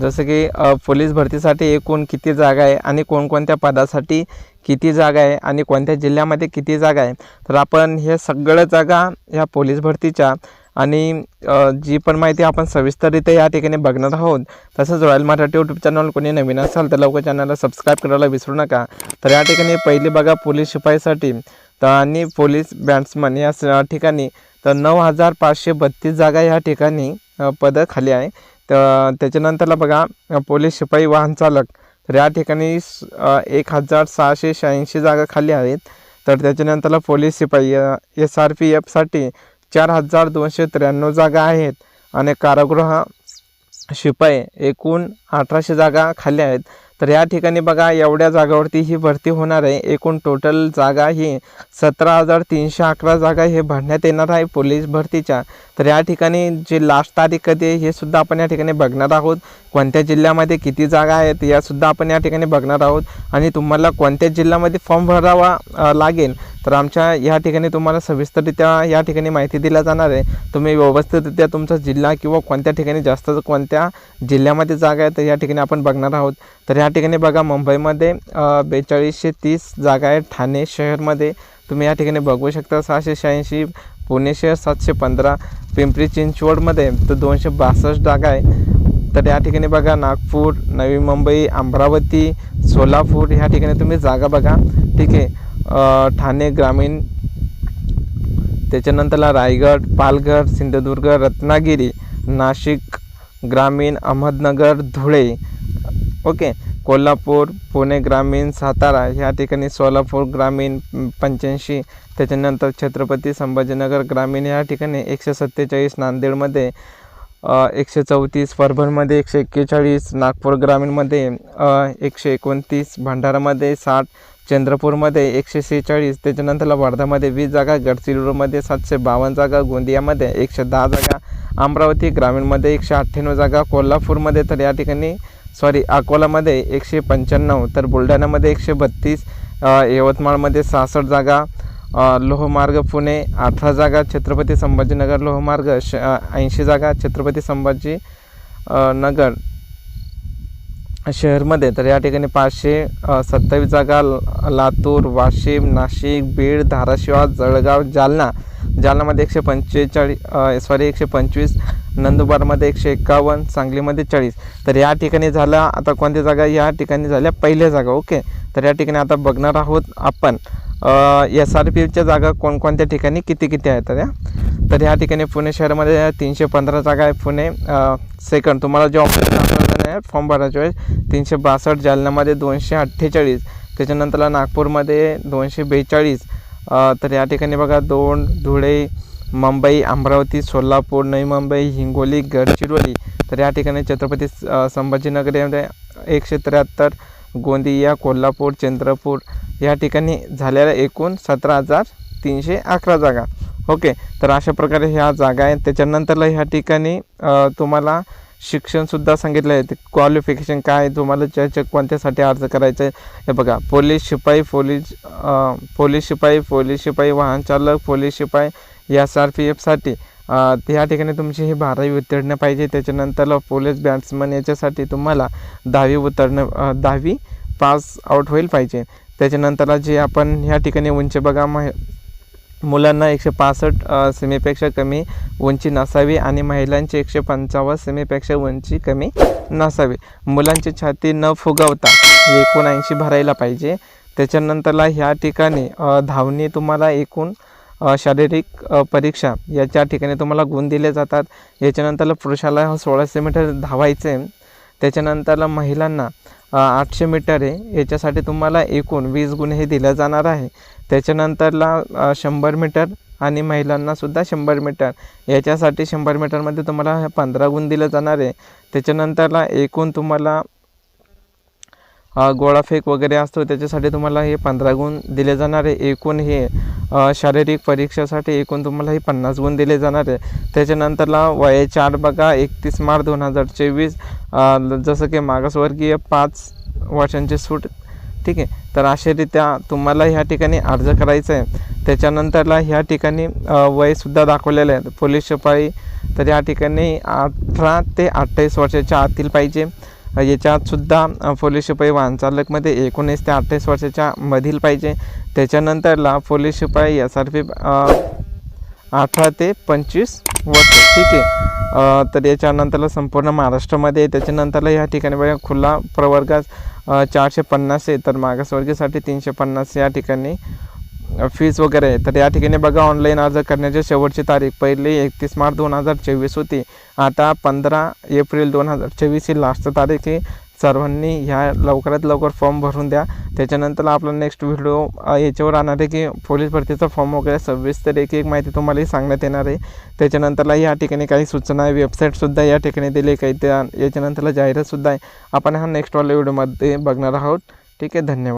जसं की पोलीस भरतीसाठी एकूण किती जागा आहे आणि कोणकोणत्या पदासाठी किती जागा आहे आणि कोणत्या जिल्ह्यामध्ये किती जागा आहे तर आपण हे सगळं जागा ह्या पोलीस भरतीच्या आणि जी पण माहिती आपण सविस्तररित्या या ठिकाणी बघणार आहोत तसंच रॉयल मराठी यूट्यूब चॅनल कोणी नवीन असाल तर लवकर चॅनलला सबस्क्राईब करायला विसरू नका. तर या ठिकाणी पहिली बघा पोलीस शिपाईसाठी. तर आणि पोलीस बॅट्समन या ठिकाणी तर नऊ हजार पाचशे बत्तीस जागा या ठिकाणी पदं खाली आहे. तर त्याच्यानंतरला बघा पोलीस शिपाई वाहन चालक तर या ठिकाणी एक हजार सहाशे शहाऐंशी जागा खाली आहेत. तर त्याच्यानंतरला पोलीस शिपाई एस आर पी एफसाठी चार हजार दोनशे त्र्याण्णव जागा आहेत. आणि कारागृह शिपाई एकूण अठराशे जागा खाली आहेत. तर या ठिकाणी बघा एवढ्या जागावरती ही भरती होणार आहे. एकूण टोटल जागा ही सतरा हजार तीनशे अकरा जागा हे भरण्यात येणार आहे पोलीस भरतीच्या. तर या ठिकाणी जे लास्ट तारीख कधी आहे हे सुद्धा आपण या ठिकाणी बघणार आहोत. कोणत्या जिल्ह्यामध्ये किती जागा आहेत यासुद्धा आपण या ठिकाणी बघणार आहोत. आणि तुम्हाला कोणत्या जिल्ह्यामध्ये फॉर्म भरावा लागेल तर आमच्या या ठिकाणी तुम्हाला सविस्तररित्या या ठिकाणी माहिती दिल्या जाणार आहे. तुम्ही व्यवस्थितरित्या तुमचा जिल्हा किंवा कोणत्या ठिकाणी जास्त कोणत्या जिल्ह्यामध्ये जागा आहे तर या ठिकाणी आपण बघणार आहोत. तर या या ठिकाणी बघा मुंबईमध्ये बेचाळीसशे तीस जागा आहेत. ठाणे शहरमध्ये तुम्ही या ठिकाणी बघू शकता सहाशे शहाऐंशी पुणे शहर सातशे पंधरा पिंपरी चिंचवडमध्ये तर दोनशे बासष्ट जागा आहे. तर या ठिकाणी बघा नागपूर नवी मुंबई अमरावती सोलापूर ह्या ठिकाणी तुम्ही जागा बघा. ठीक आहे. ठाणे ग्रामीण त्याच्यानंतरला रायगड पालघर सिंधुदुर्ग रत्नागिरी नाशिक ग्रामीण अहमदनगर धुळे. ओके. कोल्हापूर पुणे ग्रामीण सातारा ह्या ठिकाणी सोलापूर ग्रामीण पंच्याऐंशी त्याच्यानंतर छत्रपती संभाजीनगर ग्रामीण या ठिकाणी एकशे सत्तेचाळीस नांदेडमध्ये एकशे चौतीस परभणमध्ये एकशे एक्केचाळीस नागपूर ग्रामीणमध्ये एकशे एकोणतीस भंडारामध्ये साठ चंद्रपूरमध्ये एकशे सेहेचाळीस त्याच्यानंतरला वर्धामध्ये वीस जागा गडचिरोलीमध्ये सातशे बावन्न जागा गोंदियामध्ये एकशे दहा जागा अमरावती ग्रामीणमध्ये एकशे अठ्ठ्याण्णव जागा कोल्हापूरमध्ये तर या ठिकाणी सॉरी अकोलामध्ये एकशे पंच्याण्णव तर बुलढाण्यामध्ये एकशे बत्तीस यवतमाळमध्ये सहासष्ट जागा लोहमार्ग पुणे अठरा जागा छत्रपती संभाजीनगर लोहमार्ग श ऐंशी जागा छत्रपती संभाजी नगर शहरमध्ये. तर या ठिकाणी पाचशे सत्तावीस जागा लातूर वाशिम नाशिक बीड धाराशिव जळगाव जालना. जालनामध्ये एकशे पंचेचाळीस सॉरी एकशे पंचवीस नंदुरबारमध्ये एकशे एक्कावन्न सांगलीमध्ये चाळीस. तर या ठिकाणी झाला आता कोणत्या जागा? या ठिकाणी झाल्या पहिल्या जागा ओके. तर या ठिकाणी आता बघणार आहोत आपण. एस आर पी एफच्या जागा कोणकोणत्या ठिकाणी? किती किती आहेत? त्या तर ह्या ठिकाणी पुणे शहरामध्ये तीनशे पंधरा जागा आहे पुणे. सेकंड तुम्हाला जे ऑप्शन आहे फॉर्म भरायचे वेळेस तीनशे बासष्ट जालन्यामध्ये दोनशे अठ्ठेचाळीस. त्याच्यानंतरला नागपूरमध्ये दोनशे बेचाळीस. तर या ठिकाणी बघा दोन धुळे मुंबई अमरावती सोलापूर नवी मुंबई हिंगोली गडचिरोली तर या ठिकाणी छत्रपती संभाजीनगर यामध्ये एकशे त्र्याहत्तर गोंदिया कोल्हापूर चंद्रपूर या ठिकाणी झालेल्या एकूण सतरा हजार तीनशे अकरा जागा. ओके तर अशा प्रकारे ह्या जागा आहेत. त्याच्यानंतरला ह्या ठिकाणी तुम्हाला शिक्षणसुद्धा सांगितलं आहे. ते क्वालिफिकेशन काय आहे, तुम्हाला ज्याच्या कोणत्यासाठी अर्ज करायचा आहे? हे बघा पोलीस शिपाई पोलीस पोलीस शिपाई पोलीस शिपाई वाहन चालक पोलीस शिपाई एस आर पी एफसाठी ह्या ठिकाणी तुमची ही बारावी उत्तीर्ण पाहिजे. त्याच्यानंतरला पोलीस बॅट्समन याच्यासाठी तुम्हाला दहावी उत्तीर्ण दहावी पास आउट होईल पाहिजे. त्याच्यानंतरला जे आपण ह्या ठिकाणी उंची बघा मह मुलांना एकशे पासष्ट सेमीपेक्षा कमी उंची नसावी आणि महिलांची एकशे पंचावन्न सेमीपेक्षा उंची कमी नसावी. मुलांची छाती न फुगवता एकोणऐंशी भरायला पाहिजे. त्याच्यानंतरला ह्या ठिकाणी धावणे तुम्हाला एकूण शारीरिक परीक्षा याच्या ठिकाणी तुम्हाला गुण दिले जातात. याच्यानंतरला पुरुषाला सोळाशे मीटर धावायचे. आहे. त्याच्यानंतरला महिलांना आठशे मीटर आहे. याच्यासाठी तुम्हाला एकूण वीस गुण हे दिलं जाणार आहे. त्याच्यानंतरला शंभर मीटर आणि महिलांनासुद्धा शंभर मीटर. याच्यासाठी शंभर मीटरमध्ये तुम्हाला पंधरा गुण दिलं जाणार आहे. त्याच्यानंतरला एकूण तुम्हाला गोळाफेक वगैरे असतो त्याच्यासाठी तुम्हाला हे पंधरा गुण दिले जाणार आहे. एकूण हे शारीरिक परीक्षेसाठी एकूण तुम्हाला हे पन्नास गुण दिले जाणार आहे. त्याच्यानंतरला वयाची आठ बघा एकतीस मार्च दोन हजार चोवीस जसं की मागासवर्गीय पाच वर्षांची सूट ठीक आहे. तर अशारित्या तुम्हाला ह्या ठिकाणी अर्ज करायचा आहे. त्याच्यानंतरला ह्या ठिकाणी वयसुद्धा दाखवलेलं आहे. पोलीस शिपाई तर या ठिकाणी अठरा ते अठ्ठावीस वर्षाच्या आतील पाहिजे. याच्यातसुद्धा याच्यात सुद्धा पोलीस शिपाई वाहनचालकमध्ये एकोणीस ते अठ्ठावीस वर्षाच्या मधील पाहिजे. त्याच्यानंतरला पोलीस शिपाई एस आर पी अठरा ते पंचवीस वर्ष. ठीक आहे. तर याच्यानंतरला संपूर्ण महाराष्ट्रामध्ये त्याच्यानंतरला या ठिकाणी बघा खुला प्रवर्गास चारशे पन्नास आहे. तर मागासवर्गीसाठी तीनशे पन्नास या ठिकाणी फीज वगैरे. आहे तर या ठिकाणी बघा ऑनलाईन अर्ज करण्याची शेवटची तारीख. पहिली एकतीस मार्च दोन हजार चोवीस होती. आता पंधरा एप्रिल दोन हजार चोवीस ही लास्ट तारीख आहे. सर्वांनी ह्या लवकरात लवकर फॉर्म भरून द्या. त्याच्यानंतर आपला नेक्स्ट व्हिडिओ याच्यावर राहणार आहे की पोलीस भरतीचा फॉर्म वगैरे सविस्तर एक एक माहिती तुम्हालाही सांगण्यात येणार आहे. त्याच्यानंतरला या ठिकाणी काही सूचना आहे. वेबसाईटसुद्धा या ठिकाणी दिली काही त्या याच्यानंतरला जाहिरातसुद्धा आहे. आपण हा नेक्स्टवाल्या व्हिडिओमध्ये बघणार आहोत. ठीक आहे धन्यवाद.